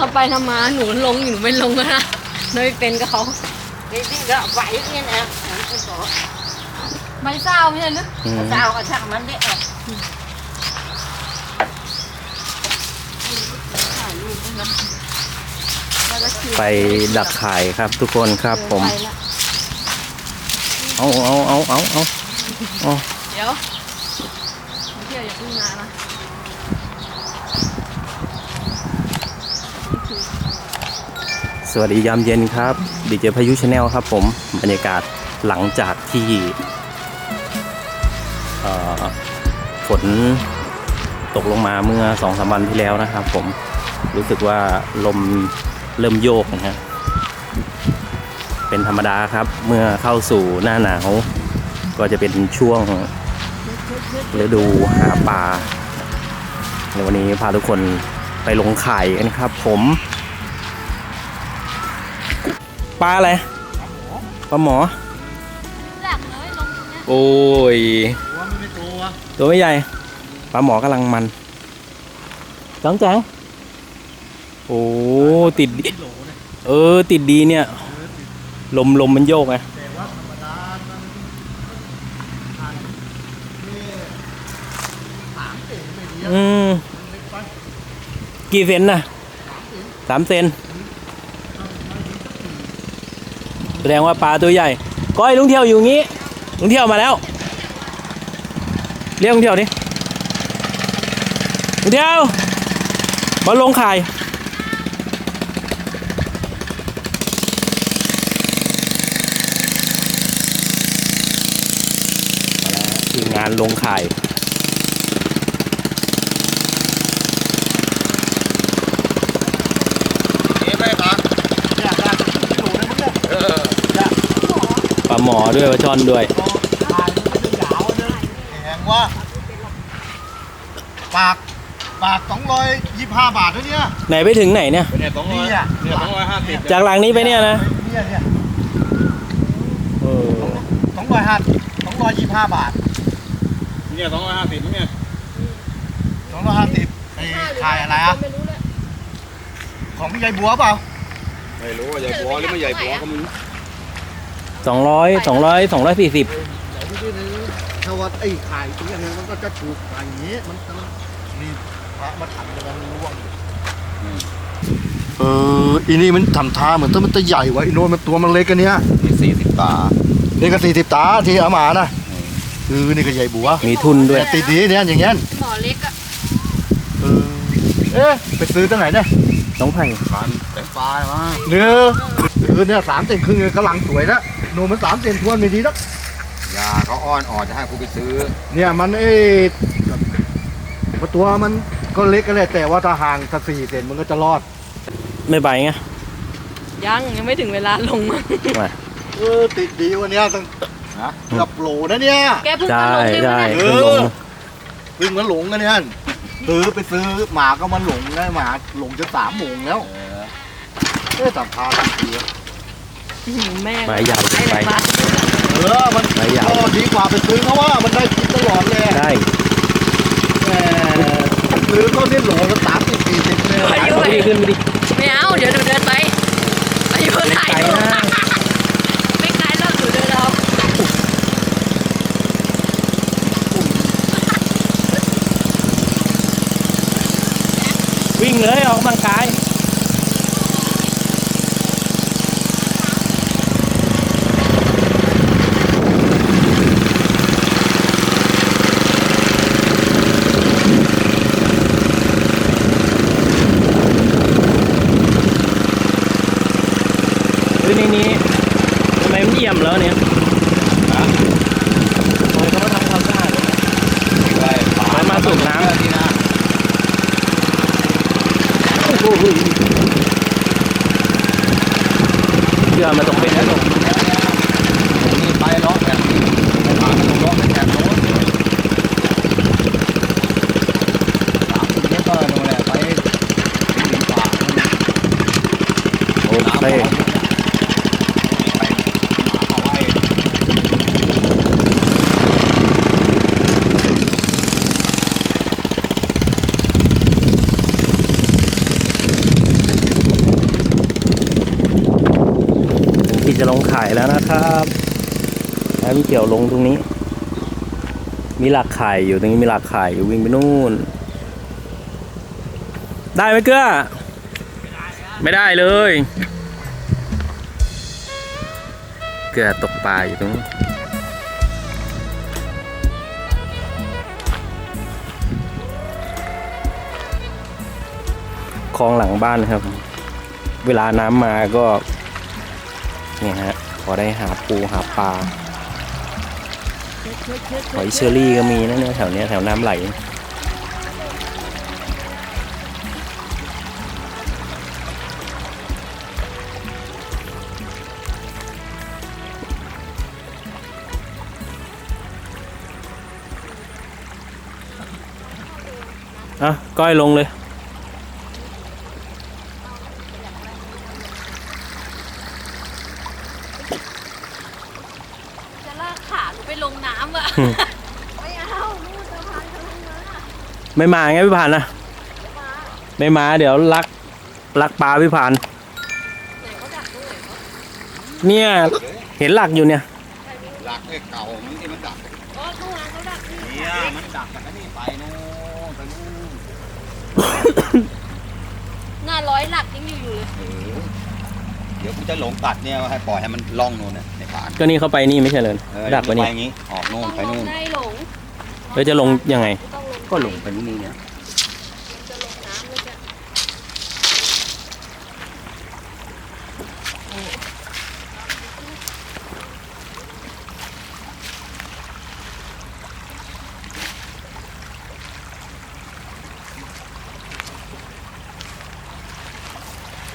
เขาไปทำมาหนูลงอยู่หนูไม่ลงแล้วนะเนยเป็นกับเขา cái gì đó vậy nghe nè không có ใบเศร้าไม่ใช่หรืออืม sao ở thằng มัน đấy à ไปดักไข่ครับทุกคนครับผม ไปละเอาเอาเอาเอาเอาเอาเดี๋ยวเที่ยวอย่าเพิ่งมานะ สวัสดียามเย็นครับดีเจพายุชาแนลครับผมบรรยากาศหลังจากที่ฝนตกลงมาเมื่อสองสามวันที่แล้วนะครับผมรู้สึกว่าลมเริ่มโยกนะฮะเป็นธรรมดาครับเมื่อเข้าสู่หน้าหนาวก็จะเป็นช่วงฤดูหาปลาในวันนี้พาทุกคนไปลงไข่กันครับผม ปลาอะไรปลาหมอ หลักเลยลงตรงเนี้ยโอ้ยว่ามันไม่ตัวตัวไม่ใหญ่ปลาหมอกำลังมันจังจังโอ้ติดดีโหลเนี่ยเออ ติดดีเนี่ย ลมลมมันโยกไงแต่ว่าธรรมดามันผ่านนี่สามเศษไม่ดีอะอืมมันเล็กไปกี่เซนน่ะสามเซน แสดงว่าปลาตัวใหญ่ ก้อยลุงเที่ยวอยู่งี้ ลุงเที่ยวมาแล้ว เรียกลุงเที่ยวดิ ลุงเที่ยวมาลงไข่ทีมงานลงไข่าย เอ๊ะไม่ปะเนี่ยได้โหลนะมึงเนี่ยเออเนี่ย ปลาหมอด้วยปลาช่อนด้วยพอผ่านมันจะยาวเลยแหงว่า ปาก ปากสองร้อยยี่สิบห้าบาทเท่านี้ไหนไปถึงไหนเนี่ย เนี่ยสองร้อยนี่อะเนี่ยสองร้อยห้าสิบจากหลังนี้ไปเนี่ยนะเนี่ยเนี่ยเออสองร้อยห้าสองร้อยยี่สิบห้าบาทเนี่ยสองร้อยห้าสิบเนี่ยสองร้อยห้าสิบไอ้ขายอะไรอะไม่รู้เลยของพี่ยายบัวเปล่า ไม่รู้ว่าใหญ่บัวหรือไม่ใหญ่บัวก็ไมึง สองร้อยสองร้อยสองร้อยสี่สิบไหนดูดิถ้าว่าไอ้ขายตรงนี้มันก็จะถูกขายอย่างนี้ มันมันนี่พระมาทำกันร่วงเอออีนี่มันทำท่าเหมือนต้นมันจะใหญ่วะอีโน่นมันตัวมันเล็กกันเนี้ยมีสี่สิบตานี่ก็สี่สิบตาที่เอามานะเออนี่ก็ใหญ่บัวมีทุนด้วยแต่ติดดีเนี่ยอย่างเงี้ยหมอเล็กอะเออเอ๊ะไปซื้อตั้งไหนเนี่ยน้องไผ่พันแต่ปลามาเนื้อเออเนี่ยสามเซนครึ่งเลยกำลังสวยแล้ว โน่นมันสามเซนทวนไม่ดีแล้วยาเขาอ้อนอ่อนจะให้กูไปซื้อ เนี่ยมันเอ้ตัวมันก็เล็กกันแหละแต่ว่าถ้าห่างสักสี่เซนมันก็จะรอด ไม่ไปไงยังยังไม่ถึงเวลาลงมามาเออติดดีวันเนี้ยตั้งนะเกือบโหลนะเนี่ยแกเพิ่งได้มาลงใช่ไหมได้เนี่ยเอเพิ่งลองพึ่งมันหลงกันเนี่ยซื้อไปซื้อหมาก็มันหลงได้หมาหลงจะสามโมงแล้วเอ๊ะตับพาตับเสื ออื้อหือแม่ไปยาวไปปลาเออ มันไปยาว ก็ดีกว่าไปซื้อเขาว่า มันได้กินตลอดเลยได้แหมซื้อเขาเส้นโหลละสามสิบสี่สิบเลยอายุไปดิขึ้นไปดิ ไม่เอา เดี๋ยวหนูเดินไปอายุถ่ายไกลรูปนะ ไม่ไกลแล้วหนูเดินเอาวิ่งเลยออกกำลังกาย คือในนี้ทำไมมันเยี่ยมแล้วเนี่ยทำไมเขามาทำความสะอาดเนี่ย ใช่ปลา ไว้มาสูบน้ำ ที่นะ เชื่อมาตกเป็นแล้ว นี่ไปล้อแบบนี้ปลาล้อเป็นแบบโน้นสามสิบเมตรก็โน่นแหละไปถึงป่า โอเค ไปหาเอาไว้ เจะลงขาย แล้วนะครับแล้วมีเกี่ยวลงตรงนี้ มีหลักไข่อยู่ตรงนี้มีหลักไข่อยู่วิ่งไปนู่น ได้ไหมเกื้อ ไม่ได้เลย เกลือตกปลาอยู่ตรงนู้คลองหลังบ้านครับ เวลาน้ำมาก็ เนี่ยฮะ อได้หาปูหาปลาหอยเชอรี่ก็มีนะเนี่ยแถวเนี้ยแถวน้ำไหลอะก้อยลงเลย จะลากขาหนูไปลงน้ำอะ อืม ไม่เอานู่นสะพานทางนั้นอะ ไม่มาไงพี่ผ่านนะ ไม่มาเดี๋ยวลักลักปลาพี่ผ่านไหนเขาดักตรงไหนวะเนี่ยเห็นหลักอยู่เนี่ย หลักไอ้เก่ามันที่มันดักอ๋อข้างหลังเขาดักนี่เนี่ยมันดักจากไอ้นี่ไปนู่นไปนู่นหน้าร้อยหลักยังอยู่อยู่เลยเออเดี๋ยวกูจะหลงตัดเนี่ยให้ปล่อยให้มันล่องนู่นน่ะในป่านก็นี่เขาไปนี่ไม่ใช่เลยเออดักไว้นี่ไปอย่างงี้ออกนู่นต้องไปลนู่งนได้หลง แล้วจะลงยังไงไม่ต้องลง ก็หลงไปนี่นี่เนี่ยจะลงน้ำเลยจ้ะ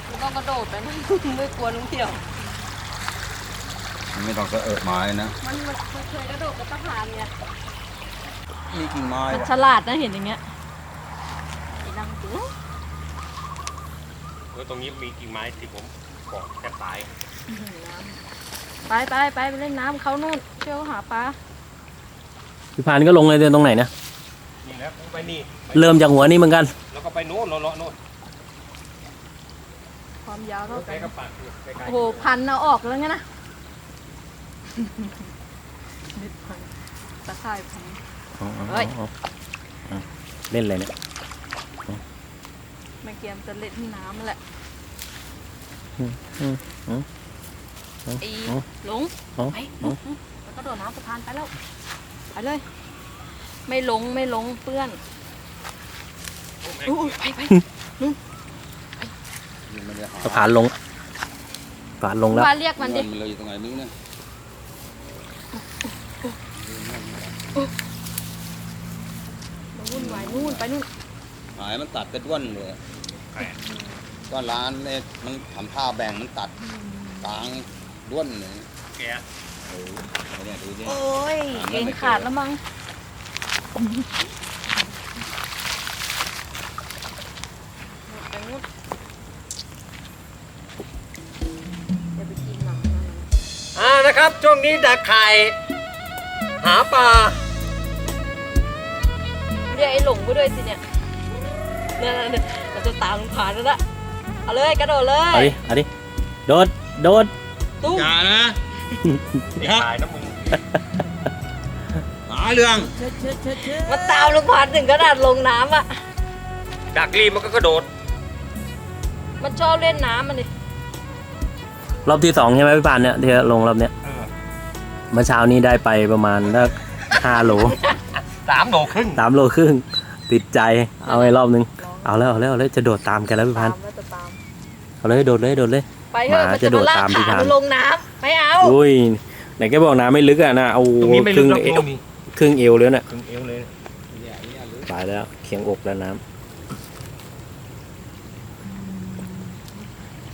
ไม่ต้องกระโดดไปนะไม่กลัวลุงเที่ยวมันไม่ต้องเสอะเอะไม้นะมันมันมันเคยกระโดดกระตะพานเนี่ย นี่กิ่งไม้มันว่ะฉลาดนะเห็นอย่างเงี้ยไอ้นั่งตัวเออตรงนี้มีกิ่งไม้ที่ผมกอดแทบตายไปไปไปไปเล่นน้ำเขานู่นเชี่ยวหาปลาพี่ผ่านก็ลงเลยเดินตรงไหนนะนี่แหล้วไปนี่เริ่มจากหัวนี่เหมือนกัน แล้วก็ไปโน้นเลาะๆโน้นความยาวเท่าใกกัล้นกับปากอยู่ใกล้โอ้โหพันเอาออกแล้วไงนะนิดพันตะข่ายพัน เฮ้ยเล่นอะไรเนี่ยแม่เกียมจะเล่นน้ำแหละอืมอืมอืมไอ้อ๋อหลงอ๋อไปแล้วก็โดดน้ำสะพานไปแล้วไปเลย ไม่หลงไม่หลงเปื้อนอู้ไปไปมันจะหาสะพานลงสะพานลงแล้วว่าเรียกมันดิ มันเลยอยู่ตรงไหนนึงเนี่ยมัน วุ่นวายนู่นไปนู่นหายมันตัดกระด้วนเลยก็ร้านเนี่ยมันทำท่าแบ่งมันตัดกลางด้วนเลยแกเออเนี่ยดูดิโอ้ยเก่งขาดแล้วมั้งไปนู่นอย่าไปกินหนังมันอ่านะครับ ช่วงนี้ดักไข่ หาปลาเรียกไอ้ หลงไปด้วยสิเนี่ยเนี่ยเนี่ยเราจะตามลุงผานแล้วละเอาเลยกระโดดเลยเอาดิเอาดิโดดโดดตุ้มอย่านะตายนะมึงหาเรื่องมาตามลุงผานถึงขนาดลงน้ำอะดักรีบมันก็กระโดด มันชอบเล่นน้ำมันดิรอบที่สองใช่ไหมพี่ปานเนี่ยที่ลงรอบเนี้ยเออเมื่อเช้านี้ได้ไปประมาณสักห้าโล สามโลครึ่งสามโลครึ่ง ติดใจ เอาไอ้รอบนึง เอาแล้วเอาแล้วเอาแล้วจะโดดตามกันแล้วพี่พันตามแล้วจะตามเอาเลยโดดเลยโดดเลย ไปเถอะหมามันจะจะโดมาดลากตามพี่ขาพานมันลงน้ำไม่เอาอุ้ยไหนแกบอกน้ำไม่ลึกอะนะเอาตรงนี้ไม่คลึรึ่กงแล้วเอโลวนี่ครึ่งเอวเลยน่ะครึ่งเอวเลยตายแล้วเคียงอกแล้วน้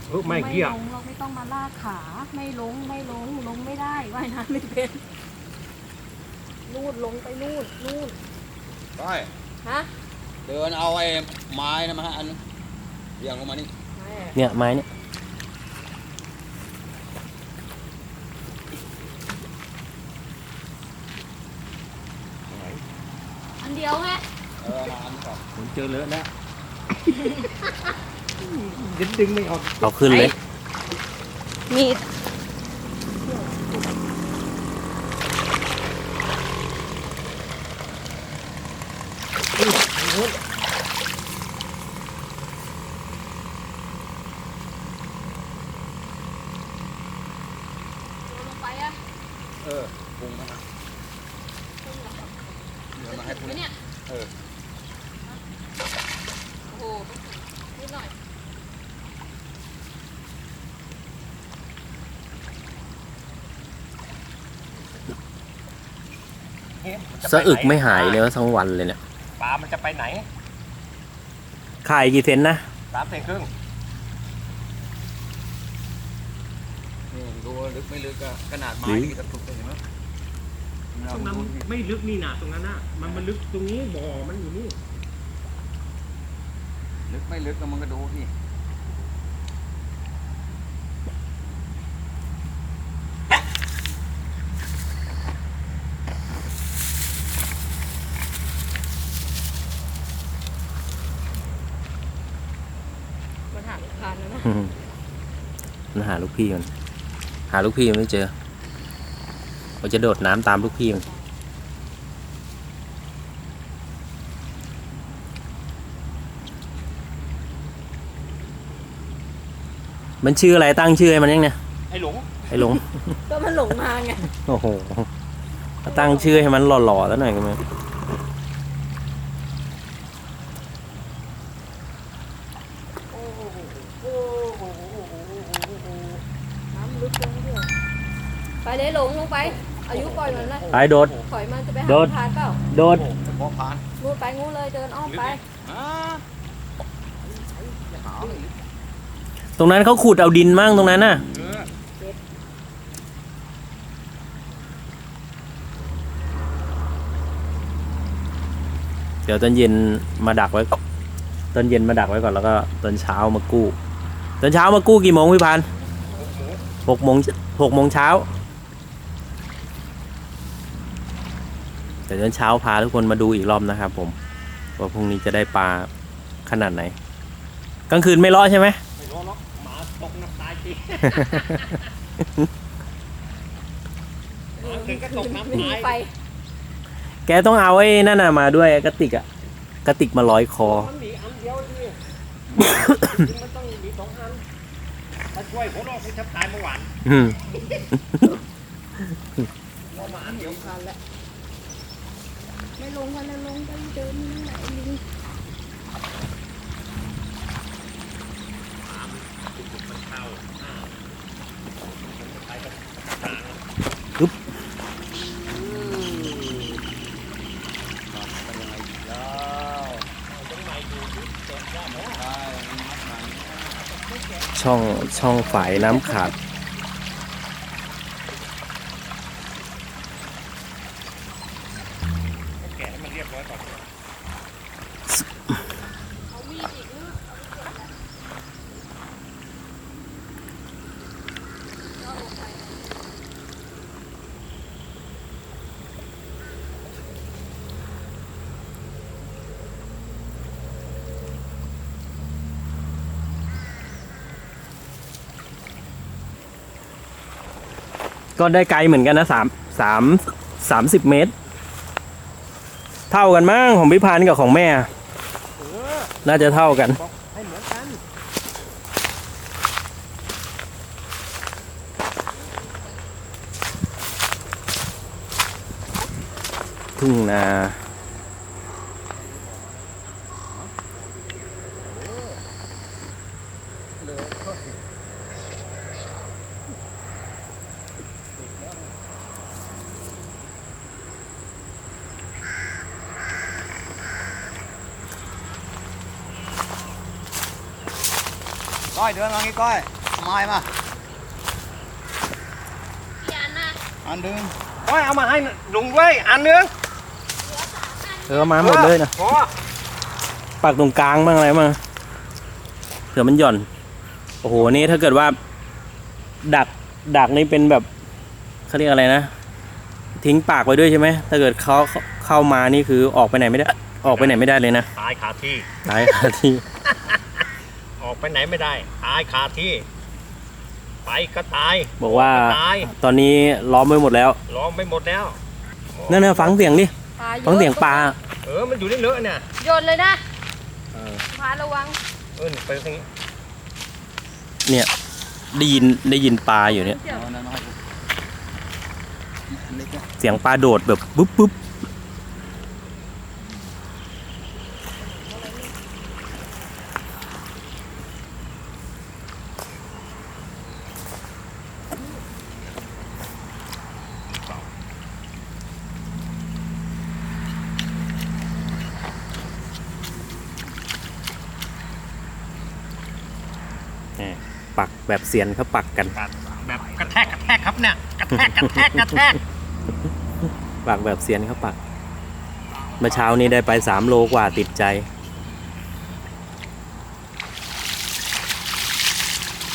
เออไม่เกี่ยลงเราไม่ต้องมาลากขา ไม่ลงไม่ลงลงไม่ได้ว่ายน้ำไม่เป็น นู่นลงไปนู่นนู่นไปฮะเดินเอาไอ้ไม้นะมาให้อันนึงเรียงลงมานี่ไม่ำเนี่ยไม้เนี่ยอันเดียวไงเออมาอันนี้ก่อนผมเจอเลอะแล้วดึงดึงไม่ออกเอาขึ้นเลย มีด มันจ สะอึกปหนไม่หายเลยว่าทั้งวันเลยเนี่ยปลามันจะไปไหนขายกี่เซนนะสามเซนครึ่งนี่ดูลึกไม่ลึกอะขนาดไม้ที่กระตุกเห็นไหมตรงนั้นไม่ลึกนี่นะตรงนั้นน่ะ มันมันลึกตรงนี้บ่อมันอยู่นี่ ลึกไม่ลึกก็มันก็ดูที่มันหาลูกค้านะนะ อืมมันหาลูกพี่มันหาลูกพี่มันไม่เจอมันจะโดดน้ำตามลูกพี่มันมันชื่ออะไรตั้งชื่อให้มันยังเนี่ยไอ้หลงไอ้หลงก็มันหลงมาไงโอ้โหตั้งชื่อให้มันหล่อๆแล้วหน่อยกันไหม โอ้โหโอ้โหโอ้โหโอ้โหโอ้โหน้ำลึกลงเดียวไปเลยหลงลงไป อายุปล่อยมันนะ ไปโดดปล่อยมันจะไปหาโดดทานเปล่าโดดพอผ่านงูไปงูเลยเดินอ้อมไปอ่าอย่าหาเลยตรงนั้นเขาขุดเอาดินมั่งตรงนั้นน่ะ เออเดี๋ยวตอนเย็นมาดักไว้ก่อนตอนเย็นมาดักไว้ก่อนแล้วก็ตอนเช้ามากู้ ตอนเช้ามากู้กี่โมงพี่พันธุ์หกโมงหกโมงเช้า ดี๋ยวตอนเช้าพาทุกคนมาดูอีกรอบนะครับ ผมว่าพรุ่งนี้จะได้ปลาขนาดไหน กลางคืนไม่รอดใช่ไหมไม่รู้หรอกหมาตกน้ำตายจริงหมาถึงก็ตกน้ำไม่มีตายไฟแกต้องเอาไอ้นั่นน่ะมาด้วยกระติกอะกระติกมาร้อยคอมันมีอันเดียวดิมันต้องมีสองอันถ้าช่วยผมรอดไปทับตายเมื่อวานอืมเรามาอันเดียว ทันแล้วไม่ลงกันแล้วลงไปเดินนี่ไหนลิง มันเข้าอ่าไปกับทาง ปึ๊บ เป็นยังไงยาว ตรงไหนดูดิเจ็บยากไหม ใช่มันมัดมัน ช่องช่องฝายน้ำขาด แกะให้มันเรียบร้อยก่อน ก็ได้ไกลเหมือนกันนะสามสามสามสิบเมตร เท่ากันมั้งของพิพันกับของแม่ น่าจะเท่ากัน ให้เหมือนกันทุ่งนา ก้อยเดินมางี้ก้อยไม้มาอันหนึงโอ้ยเอามาให้ลุงไว้ยอันนึงเออมาหมดเลยนะโอ้ปักตรงกลางบ้างอะไรบ้างเผื่อมันหย่อน โอ้โหนี่ถ้าเกิดว่า ดักดักนี่เป็นแบบเขาเรียกอะไรนะ ทิ้งปากไว้ด้วยใช่ไหมถ้าเกิดเขาเข้ามานี่คือออกไปไหนไม่ได้ ออกไปไหนไม่ได้เลยนะ ตายคาที่ ตายคาที่ออก ไปไหนไม่ได้ ตายคาที่ ไปก็ตายบอกว่าตายตอนนี้ล้อมไว้หมดแล้วร้องไปหมดแล้วนั่นนะฟังเสียงดิปลาเยอะฟังเสียงปลาเออมันอยู่ได้เลอะเนี่ยโยนเลยนะเออพาระวังเออไปทางนี้เนี่ยได้ยินได้ยินปลาอยู่เนี่ยเอาอันนั้นมาให้กูอันเล็กเนี่ยเสียงปลาโดดแบบปุ๊บปุ๊บ แหมปัก แบบเซียนเขาปักกัน แบบกระแทกกระแทกครับเนี่ยกระแทกกระแทกกระแทกปักแบบเซียนเขาปักเมื่อเช้านี้ได้ไปสามโลกว่าติดใจ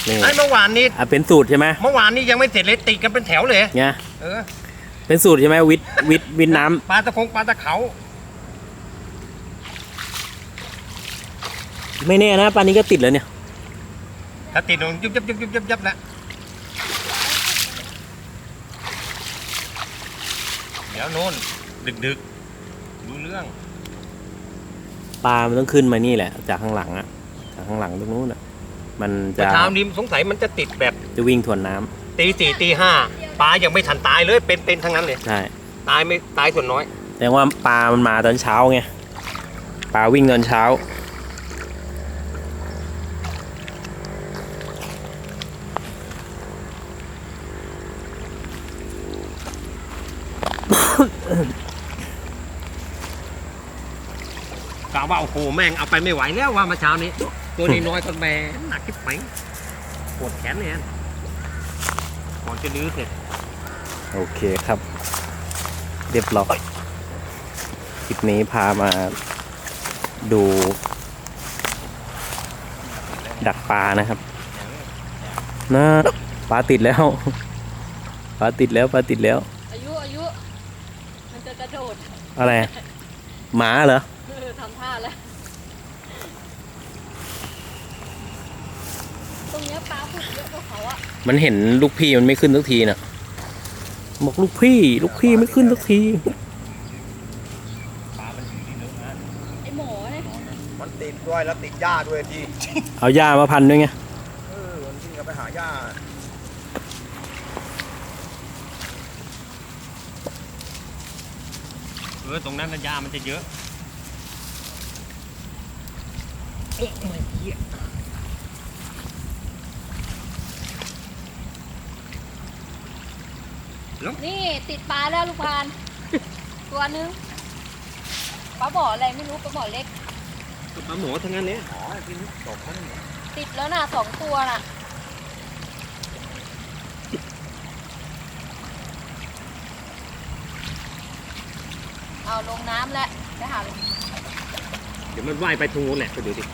นี่ไอ้เมื่อวานนี้อะเป็นสูตรใช่ไหมเมื่อวานนี้ยังไม่เสร็จเลยติดกันเป็นแถวเลยเนี่ยเออเป็นสูตรใช่ไหมวิทย์วิทย์วิทย์น้ำปลาตะคงปลาตะเขา ไม่แน่นะปลานี้ก็ติดแล้วเนี่ย ถ้าติดลงยุบยับยุบยุบยับยับแล้วเดี๋ยวโน่นดึกดึกๆรู้เรื่องปลามันต้องขึ้นมานี่แหละ จากข้างหลังอะจากข้างหลังตรงนู้นอะมันจะเมื่อเช้านี้สงสัยมันจะติดแบบจะวิ่งทวนน้ำตีสี่ตีห้าปลายังไม่ทันตายเลยเป็นเป็นทั้งนั้นเลย ใช่ตายไม่ตายส่วนน้อย แต่ว่าปลามันมาตอนเช้าไงปลาวิ่งตอนเช้า กล่าวว่าโอ้โหแม่งเอาไปไม่ไหวแล้วว่าเมาเช้านี้ ตัวนี้น้อยก็แม่หนักที่ไปปวดแขนเนี่ยก่อนจะลื้อเสร็จโอเคครับ เรียบร้อยคลิปนี้พามาดู ดักปลานะครับนะปลาติดแล้วปลาติดแล้วปลาติดแล้ว อายุอายุ มันจะกระโดด อะไร หมาเหรอเออทำท่า แล้ว ตรงเนี้ยปลาฝึกเยอะกว่าเขาอะมันเห็นลูกพี่มันไม่ขึ้นสักทีน่ะ บอกลูกพี่ ลูกพี่ไม่ขึ้นสักทีไอหมอเนี่ยมันติดด้วยแล้วติดหญ้าด้วยทีเอาหญ้ามาพันด้วยไง เออมันวิ่งกันไปหาหญ้าเออตรงนั้นนะยามันจะเยอะ นี่ติดปลาแล้วลูกพาน ตัวนึงปลาบ่ออะไรไม่รู้ปลาบ่อเล็กปลาหมอทั้งนั้นเลยติดแล้วน่ะสองตัวน่ะ เอาลงน้ำแล้วไปหาลงเดี๋ยวมันว่ายไปทางนู้นแหละไปดูดิ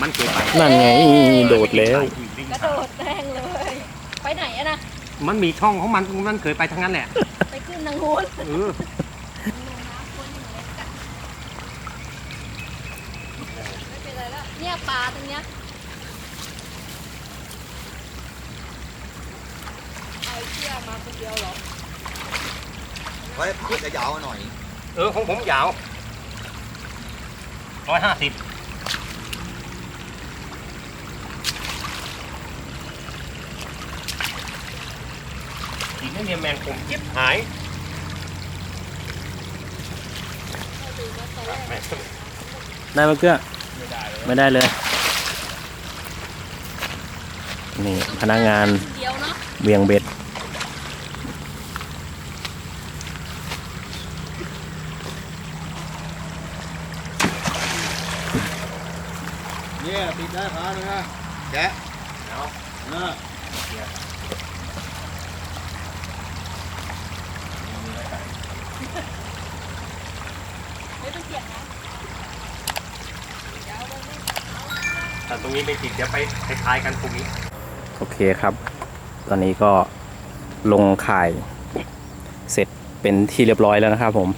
มันเกิดไปนั่นไงโดดแล้ว กระโดดแรงเลย ไปไหนอะนะมันมีช่องของมันมันเคยไปทางนั้นแหละไปขึ้นทางนู้นเออลงน้ำคนหนึ่งเล็กอะไม่เป็นไรแล้วเนี่ยปลาตรงเนี้ยเอาไอ้เชี่ยมาคนเดียวเหรอไว้ผ่าจะยาวหน่อย เออของผมยาว ร้อยห้าสิบอีกไม่มีแมงผมจิ๊บหายแม่ได้ไหมเกื้อไม่ได้เลยนี่พนักงานเดียวเนาะเวียงเบ็ด เนี่ยติด ได้พาเลยนะแกะเอาเออไม่ต้องเกียดนะแต่ตรงนี้ไม่ติดเดี๋ยวไปไปทายกันพรุ่งนี้ โอเคครับ ตอนนี้ก็ลงข่ายเสร็จเป็นที่เรียบร้อยแล้วนะครับผม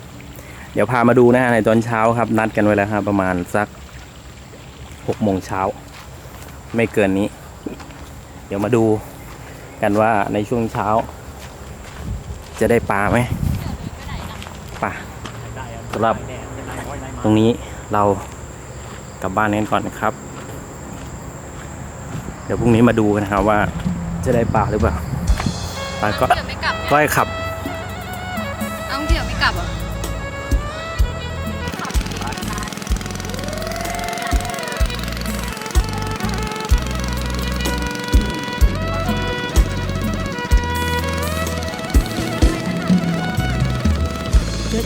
เดี๋ยวพามาดูนะฮะในตอนเช้าครับ นัดกันไว้แล้วครับประมาณสักหกโมงเช้า ไม่เกินนี้ เดี๋ยวมาดูกันว่าในช่วงเช้า จะได้ปลาไหมปลาสำหรับตรงนี้เรากลับบ้านกันก่อนนะครับ เดี๋ยวพรุ่งนี้มาดูกันนะครับว่าจะได้ปลาหรือเปล่าปลาก็เดี๋ยวไม่กลับก็ให้ขับ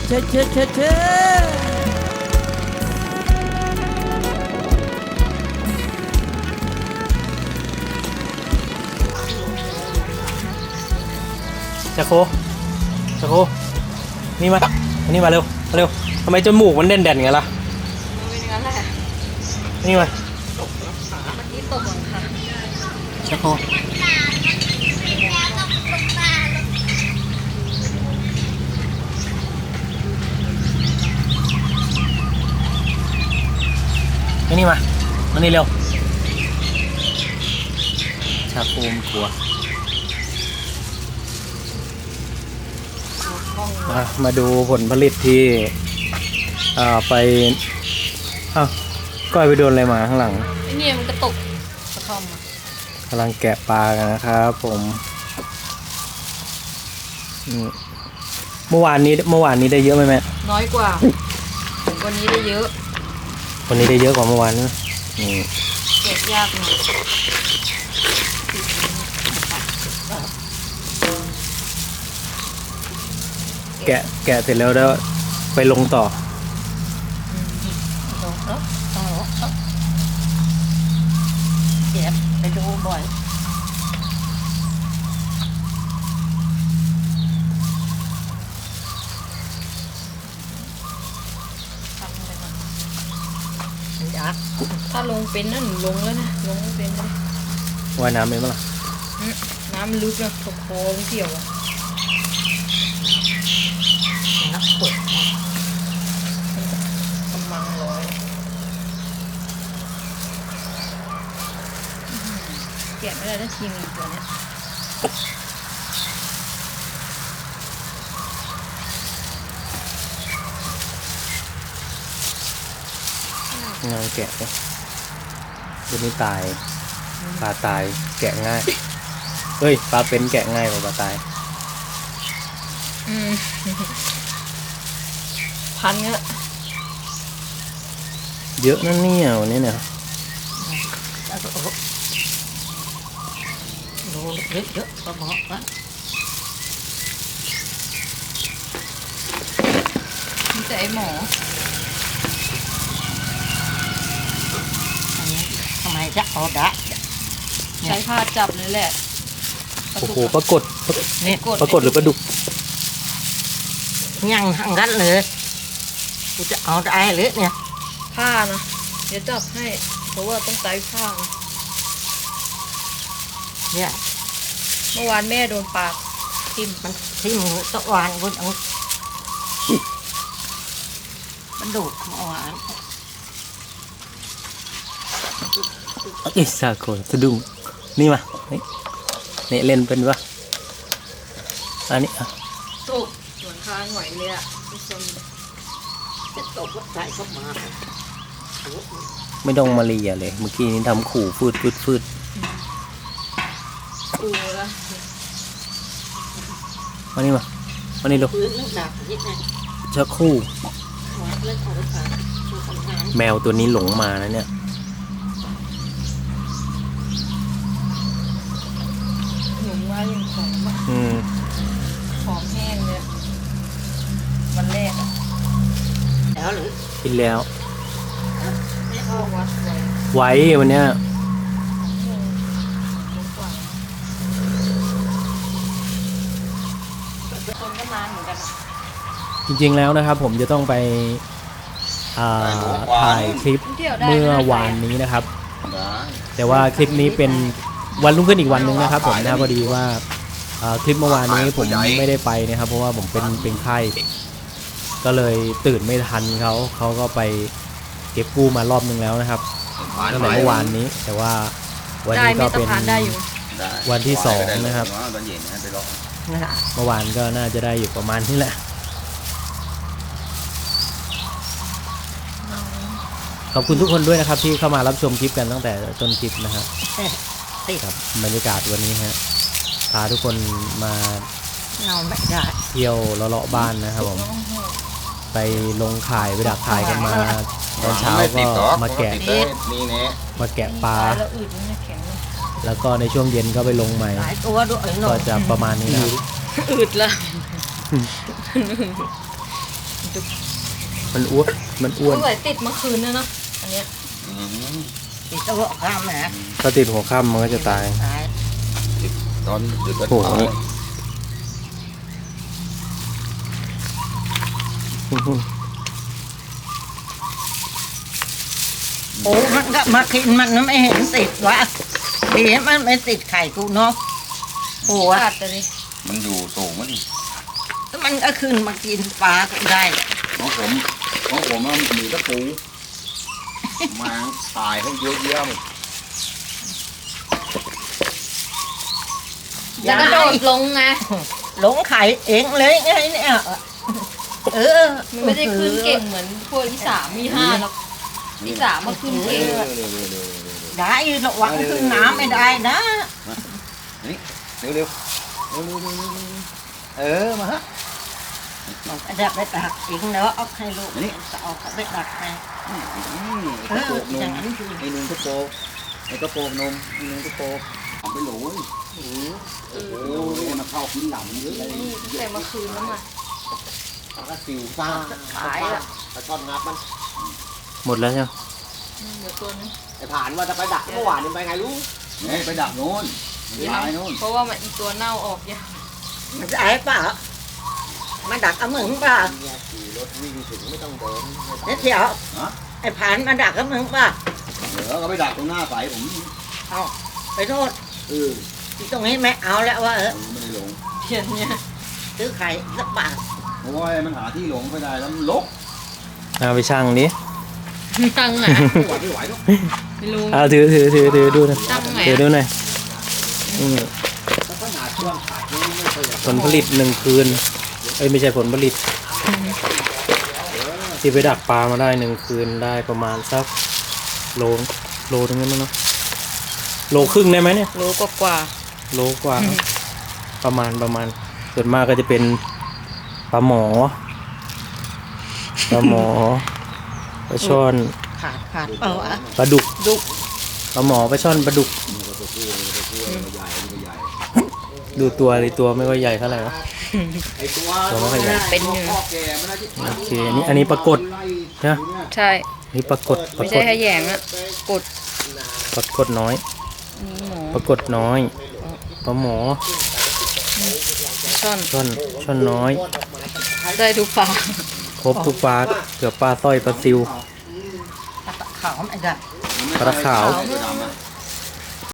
เชชชจะโคจะโคนี่มาอันนี้มาเร็วเร็วทำไมจมูกมันเด่นเด่นไงล่ะนี่ไงแมาตกหลังคาเมื่อกี้ตกหลังคาจะโค นี่เร็วชาโคมกลัว มามาดูผลผลิตที่อ่าไปอ้าวก้อยไปโดนอะไรมาข้างหลังไอ้เนี่ยมันกระตกกระท่อมอะกำลังแกะปลากันนะครับผมอืมเมื่อวานนี้เมื่อวานนี้ได้เยอะไหมแม่น้อยกว่าวันนี้ได้เยอะ วันนี้ได้เยอะกว่าเมื่อวานนะ นี่เก็บยากหน่อยแกะแกะเสร็จแล้วแล้วไปลงต่อเจ็บไปดูบ่อย ทำอะไรก่อน ยัก ถ้าลงเป็นนั่นลงแล้วนะลงไม่เป็นนะว่ายน้ำเป็นปะล่ะอืมน้ำมันลึกนะตกคอมันเกี่ยวอะนักปวดกำลังร้อยอื้อหือแกะไม่ได้ถ้าทีมอีกตัวเนี้ยงานแกะเนี่ย ตัวนี้ตายปลาตายแกะง่ายเฮ้ยปลาเป็นแกะง่ายกว่าปลาตาย อืมพันเงี้ยเยอะนั่นเนี่ยวันนี้เนี่ยแล้วก็ดูเยอะๆก็บอกว่ามีแต่ไอหมออั จะเอาได้ใช้ผ้าจับเลยแหละโอ้โหปรากฏนี่ปรากฏหรือปลาดุกยังทางนั้นเลยกูจะเอาได้หรือเนี่ยผ้านะเดี๋ยวจับให้ เพราะว่าต้องใช้ผ้านะเนี่ยเมื่อวานแม่โดนปากทิ่มมันที่มือตะวานบนเอามันดูดเมื่อวา เอ้ยซาโคสะดุ้งนี่มานี่นี่เล่นเป็นปะอันนี้อะตกสวนทางไหวเลยอะไม่สนเลยจะตกว่าใส่เข้ามาไม่ต้องมาเรียเลย เมื่อกี้นี้ทำขู่ฟืดฟืดฟืดอูแล้วมานี่มามานี่ลูกพื้นนึกหนักนิดนึงชักครู่หัวเล่นเอาไปฝากคือทำงานแมวตัวนี้หลงมานะเนี่ย ยังของอะอืมของแห้งเลยอะวันแรกอะแล้วหรือกินแล้วเข้าวัดไว้ไว้วันเนี้ยคนก็มาเหมือนกันจริง ๆแล้วนะครับ ผมจะต้องไปอ่าถ่ายคลิปเที่ยวได้เมื่อนะวานนี้นะครับ แต่ว่าคลิปนี้เป็น วันรุ่งขึ้นอีกวันหนึ่งนะครับผมนะพอดีว่าอ่าคลิปเมื่อวานนี้ผมไม่ได้ไปนะครับ เพราะว่าผมเป็นเป็นไข้ ก็เลยตื่นไม่ทันเขาเขาก็ไปเก็บกู้มารอบนึงแล้วนะครับตั้งแต่เมื่อวานนี้ แต่ว่าวันได้นี้เมก็ตาเป็นพานได้อยู่วันที่สองนะครับ ตอนเย็นนะไปรอนะเมื่อวานก็น่าจะได้อยู่ประมาณนี้แหละ ขอบคุณทุกคนด้วยนะครับที่เข้ามารับชมคลิปกันตั้งแต่ต้นคลิปนะครับ ติดครับบรรยากาศวันนี้ฮะพาทุกคนมาเราไม่ได้เที่ยวเลาะๆบ้านนะครับผมไปลงข่ายไปดักข่ายกันมาตอนเช้าก็มาแกะนี่เนี่ยมาแกะปลาตายแล้วอืดมันจะแข็งเลยแล้วก็ในช่วงเย็นก็ไปลงใหม่หลายตัวด้วยหน่ก็อยจะประมาณนี้นะครับอืดละมันอ้วนมันอ้วนเมื่อไหร่ติดเมื่อคืนเนี่ยเนอะอันเนี้ย ติดหัวค่ำนะถ้าติดหัวค่ำมันก็จะตาย ตายตอนดึกก็โอ้ตายอ้อหโอ้มันก็มากินมันนะไม่เห็นติดวะดีมันไม่ติดไข่กูเนาะโอ้วะมันอยู่สูงมันมันก็ขึ้นมากินปลาได้ของผมของผมอะมีตะปู มาตายให้เยอะแยะหมดแล้วก็โดดลงไงหลงไข่เองเลยไงเนี่ย เออมันไม่ได้ขึ้นเก่งเหมือนพวกที่สามมีห้าหรอกที่สามมาขึ้นเก่งได้ระวังขึ้นน้ำไม่ได้นะเร็วเร็วเร็วเร็วเร็วเร็วเออมาฮะ มันก็จะไปตักเองเนาะเอาให้ลูกนี่จะเอาไปตักให้อืมเอไอ้กระโปอรงนอย่างมนั้นคือไอ้นุ่งกระโปรงไอ้กระโปรงนมไอ้นุ่งกระโปรงทำไปโหลยโอ้โหมาเข้ากินหลังเยอะเลยนี่ตั้งแต่เมื่อคืนแล้วมาแล้วก็สิวซ่าขายอะปลาช่อนงับมัน หมดแล้วใช่ไหมเดี๋ยวตัวนึงไอ้ผ่านว่าจะไปดักเมื่อวานนี่ไปไงรู้เฮ้ยไปดักโน่นไปลายโน่นเพราะว่ามันอีตัวเน่าออกยากมันจะไอ้ป่ะ มาดักเอามึงป่ะเนี่ยขี่รถวิ่งถึงไม่ต้องเดินไม่เดี๋ยวเดี๋ยวไอ้ผ่านมาดักเอามึงป่ะเดี๋ยวก็ไปดักตรงหน้าใสผมไปโทษเออที่ตรงนี้ไม่เอาแล้วว่าเออผมไม่ได้หลงเพียนเนี่ยซื้อไข่สักบาทโอ้ยมันหาที่หลงไม่ได้แล้วมันลกเอาไปช่างนี้ตั้งไหนไม่ไหวไม่ไหวแล้วไม่รู้เอาถือถือถือถือดูหนะตั้งไหนถืออะดูหน่อยอืมแล้วก็หนาช่วงขาดนี่ไม่เคยผลผลิตหนึ่งคืน เอ้ยไม่ใช่ผลผลิต ที่ไปดักปลามาได้หนึ่งคืนได้ประมาณสักโลโลตรงนี้มั้งเนาะโลครึ่งได้ไหมเนี่ยรู้กว่าโลกว่าครับประมาณประมาณส่วนมากก็จะเป็นปลาหมอปลาหมอปลาช่อนขาดขาดเปล่าวะปลาดุกดุกปลาหมอปลาช่อนปลาดุก ดูตัวเลยตัวไม่ค่อยใหญ่เท่าไหร่วะ ไอ้ตัวตัวไม่ค่อยใหญ่เป็นอยู่พ่อแก่มันน่าจะโอเคอันนี้อันนี้ปรากฏนะ ใช่ นี่ปรากฏปราไม่กใช่ฏแค่แหยงอะกดปรากฏน้อย นี่หมูปรากฏน้อยปลาหมอช่อนช่อนช่อนน้อย ได้ทุกปลาครบทุกปลาเกือบปลาสร้อยปลาซิว ขาวไม่ได้ปลาขาวตัวดำอะ